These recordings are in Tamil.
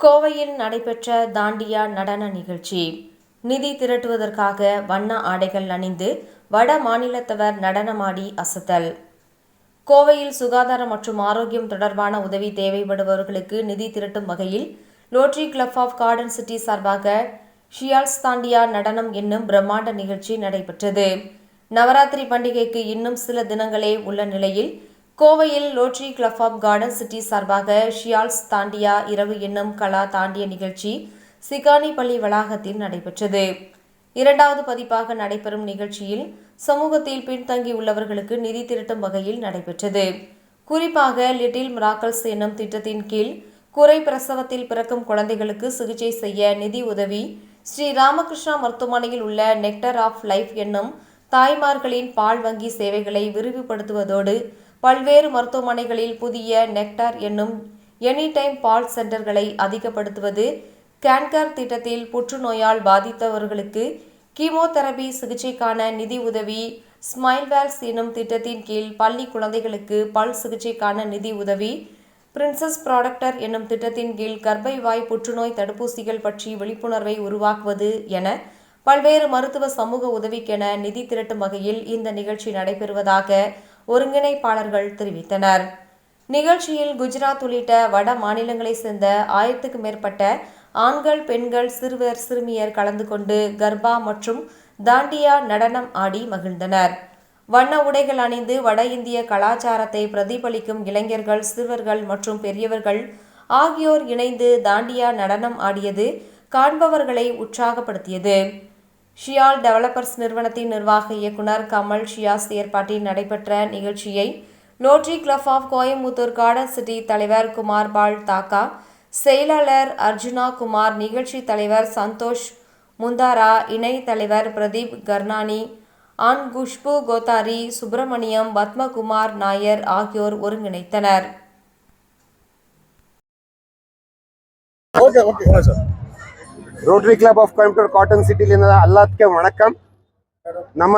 கோவையில் நடைபெற்ற தாண்டியா நடன நிகழ்ச்சி. நிதி திரட்டுவதற்காக வண்ண ஆடைகள் அணிந்து வட மாநிலத்தவர் நடனமாடி அசத்தல். கோவையில் சுகாதாரம் மற்றும் ஆரோக்கியம் தொடர்பான உதவி தேவைப்படுபவர்களுக்கு நிதி திரட்டும் வகையில் Rotary Club of Cotton City சார்பாக ஷியால்ஸ் தாண்டியா நடனம் என்னும் பிரம்மாண்ட நிகழ்ச்சி நடைபெற்றது. நவராத்திரி பண்டிகைக்கு இன்னும் சில தினங்களே உள்ள நிலையில் கோவையில் Rotary Club of Cotton City சார்பாக ஷியால்ஸ் தாண்டியா இரவு என்னும் கலா தாண்டிய நிகழ்ச்சி சிகானி பள்ளி வளாகத்தில் நடைபெற்றது. இரண்டாவது பதிப்பாக நடைபெறும் நிகழ்ச்சியில் சமூகத்தில் பின்தங்கியுள்ளவர்களுக்கு நிதி திரட்டும் வகையில் நடைபெற்றது. குறிப்பாக லிட்டில் மிராக்கல்ஸ் என்னும் திட்டத்தின் கீழ் குறை பிரசவத்தில் பிறக்கும் குழந்தைகளுக்கு சிகிச்சை செய்ய நிதி உதவி ஸ்ரீ ராமகிருஷ்ணா மருத்துவமனையில் உள்ள நெக்டர் ஆஃப் லைஃப் என்னும் தாய்மார்களின் பால் வங்கி சேவைகளை விரிவுபடுத்துவதோடு பல்வேறு மருத்துவமனைகளில் புதிய நெக்டார் என்னும் எனி டைம் பால் சென்டர்களை அதிகப்படுத்துவது கேன்கர் திட்டத்தில் புற்றுநோயால் பாதித்தவர்களுக்கு கீமோதெரபி சிகிச்சைக்கான நிதி உதவி ஸ்மைல்வேல்ஸ் எனும் திட்டத்தின் கீழ் பள்ளி குழந்தைகளுக்கு பல் சிகிச்சைக்கான நிதி உதவி பிரின்சஸ் ப்ராடக்டர் என்னும் திட்டத்தின் கீழ் கர்ப்பை வாய் புற்றுநோய் தடுப்பூசிகள் பற்றி விழிப்புணர்வை உருவாக்குவது என பல்வேறு மருத்துவ சமூக உதவிக்கென நிதி திரட்டும் வகையில் இந்த நிகழ்ச்சி நடைபெறுவதாக ஒருங்கிணைப்பாளர்கள் தெரிவித்தனர். நிகழ்ச்சியில் குஜராத் உள்ளிட்ட வட மாநிலங்களைச் சேர்ந்த ஆயிரத்துக்கு மேற்பட்ட ஆண்கள் பெண்கள் சிறுவர் சிறுமியர் கலந்து கொண்டு கர்பா மற்றும் தாண்டியா நடனம் ஆடி மகிழ்ந்தனர். வண்ண உடைகள் அணிந்து வட இந்திய கலாச்சாரத்தை பிரதிபலிக்கும் இளைஞர்கள் சிறுவர்கள் மற்றும் பெரியவர்கள் ஆகியோர் இணைந்து தாண்டியா நடனம் ஆடியது காண்பவர்களை உற்சாகப்படுத்தியது. ஷியால் டெவலப்பர்ஸ் நிறுவனத்தின் நிர்வாக இயக்குனர் கமல் ஷியாஸ் ஏற்பாட்டில் நடைபெற்ற நிகழ்ச்சியை Rotary Club of Coimbatore Cotton City தலைவர் குமார் பால் தாக்கா செயலாளர் அர்ஜுனா குமார் நிகழ்ச்சி தலைவர் சந்தோஷ் முந்தாரா இணை தலைவர் பிரதீப் கர்னானி ஆன் குஷ்பு கோத்தாரி சுப்பிரமணியம் பத்மகுமார் நாயர் ஆகியோர் ஒருங்கிணைத்தனர். Rotary Club of Coimbatore Cotton சிட்டிலேருந்து எல்லாத்துக்கும் வணக்கம். நம்ம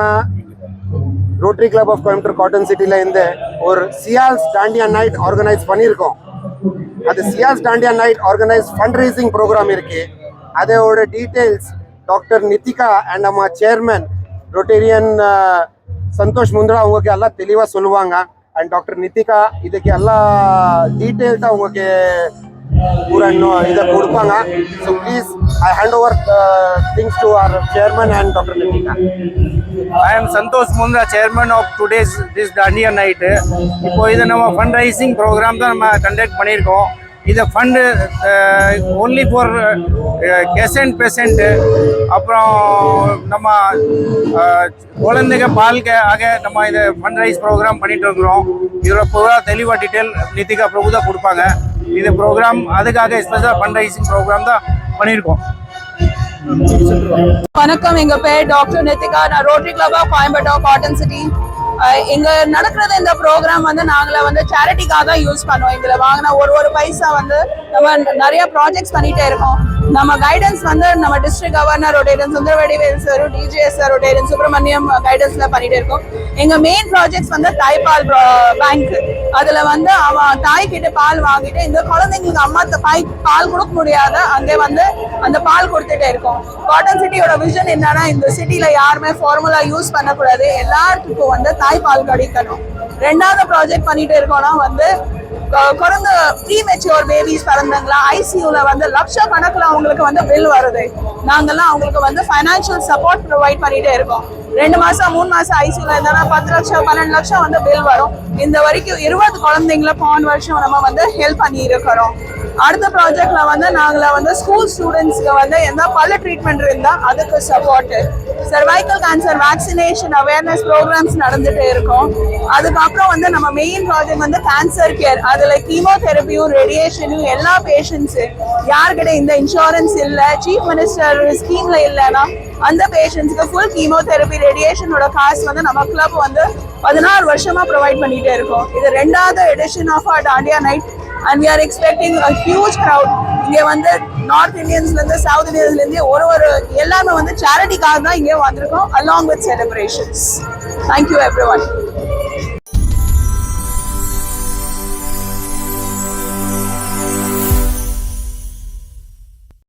Rotary Club of Coimbatore Cotton சிட்டியில் இருந்து ஒரு சியால்ஸ் டாண்டியா நைட் ஆர்கனைஸ் பண்ணியிருக்கோம். அது சியால்ஸ் Dandiya night organise fund raising programme இருக்கு. அதோட டீட்டெயில்ஸ் டாக்டர் நித்திகா அண்ட் நம்ம சேர்மேன் ரொட்டேரியன் சந்தோஷ் முந்திரா உங்களுக்கு எல்லாம் தெளிவாக சொல்லுவாங்க. அண்ட் டாக்டர் நித்திகா இதுக்கு எல்லா டீட்டெயில்ஸாக உங்களுக்கு பூரா இன்னும் இதை கொடுப்பாங்க. So please I hand over things to our chairman and doctor I am Santosh Mundhra chairman of today's this Dandiya night இப்போ இது நம்ம ஃபண்ட் ரைசிங் ப்ரோக்ராம் தான் நம்ம கண்டக்ட் பண்ணியிருக்கோம். இதை ஃபண்டு ஒன்லி ஃபார் கெசன்ட் பேஷண்ட்டு அப்புறம் நம்ம குழந்தைங்க பால்க ஆக நம்ம இதை ஃபண்ட் ரைஸ் ப்ரோக்ராம் பண்ணிட்டு இருக்கிறோம். இதில் பொதுவாக தெளிவாக டீட்டெயில் நிதிகா பிரபு தான் கொடுப்பாங்க. இது ப்ரோக்ராம் அதுக்காக ஸ்பெஷலாக ஃபண்ட் ரைசிங் ப்ரோக்ராம் தான் பண்ணியிருக்கோம். வணக்கம் எங்க பேர் டாக்டர் நித்திகா. நான் Rotary Club of Coimbatore Cotton City இங்க நடக்கிறது இந்த ப்ரோக்ராம் வந்து நாங்கள வந்து சேரிட்டிக்காக தான் யூஸ் பண்ணுவோம். இதுல வாங்கின ஒரு ஒரு பைசா வந்து நம்ம நிறைய ப்ராஜெக்ட்ஸ் பண்ணிட்டே இருக்கோம். நம்ம கைடன்ஸ் வந்து நம்ம district governor rotarian sir DGS sir rotarian Subramaniam கைடன்ஸ்ல பண்ணிட்டு இருக்கோம். எங்க மெயின் ப்ராஜெக்ட்ஸ் வந்து தாய்ப்பால் பேங்க் அதுல வந்து அவன் தாய் கிட்ட பால் வாங்கிட்டு இந்த குழந்தைங்களுக்கு அம்மா தாய் பாய் பால் கொடுக்க முடியாத அங்கே வந்து அந்த பால் கொடுத்துட்டே இருக்கோம். காட்டன் சிட்டியோட விஷன் என்னன்னா இந்த சிட்டில யாருமே ஃபார்முலா யூஸ் பண்ணக்கூடாது. எல்லாத்துக்கும் வந்து தாய்ப்பால் கிடைக்கணும். ரெண்டாவது ப்ராஜெக்ட் பண்ணிட்டு இருக்கோம்னா வந்து குறைந்த ப்ரீ மெச்சூர் பேபிஸ் பிறந்தாங்களா ஐசியூல வந்து லட்ச கணக்குல அவங்களுக்கு வந்து பில் வருது. நாங்கெல்லாம் அவங்களுக்கு வந்து ஃபைனான்சியல் சப்போர்ட் ப்ரொவைட் பண்ணிட்டே இருக்கோம். ரெண்டு மாசம் மூணு மாசம் ஐசியூல இருந்தாலும் பத்து லட்சம் பன்னெண்டு லட்சம் வந்து பில் வரும். இந்த வரைக்கும் இருபது குழந்தைங்கள போன வருஷம் நம்ம வந்து ஹெல்ப் பண்ணி இருக்கிறோம் அடுத்த ப்ராஜெக்ட்ல வந்து நாங்களை வந்து ஸ்கூல் ஸ்டூடெண்ட்ஸ்க்கு வந்து எந்த பல ட்ரீட்மெண்ட் இருந்தா அதுக்கு support cervical cancer vaccination awareness programmes நடந்துட்டு இருக்கும். அதுக்கப்புறம் வந்து நம்ம மெயின் ப்ராஜெக்ட் வந்து கேன்சர் கேர் அதுல கீமோதெரப்பியும் ரேடியேஷனும் எல்லா பேஷண்ட்ஸ் யார்கிட்ட இந்த இன்சூரன்ஸ் இல்ல சீஃப் மினிஸ்டர் ஸ்கீம்ல இல்லைன்னா அந்த பேஷண்ட்ஸ்க்கு ஃபுல் கீமோதெரப்பி ரேடியேஷனோட காசு வந்து நம்ம கிளப் வந்து பதினாறு வருஷமா ப்ரொவைட் பண்ணிட்டே இருக்கோம். இது ரெண்டாவது edition of our Dandiya night and we are expecting a huge crowd இங்கே வந்து நார்த் இந்தியன்ஸ்ல இருந்து சவுத் இந்தியன்ஸ்ல இருந்து ஒரு ஒரு எல்லாமே வந்து சேரிட்டிக்காக தான் இங்கே வந்திருக்கோம் along with celebrations thank you everyone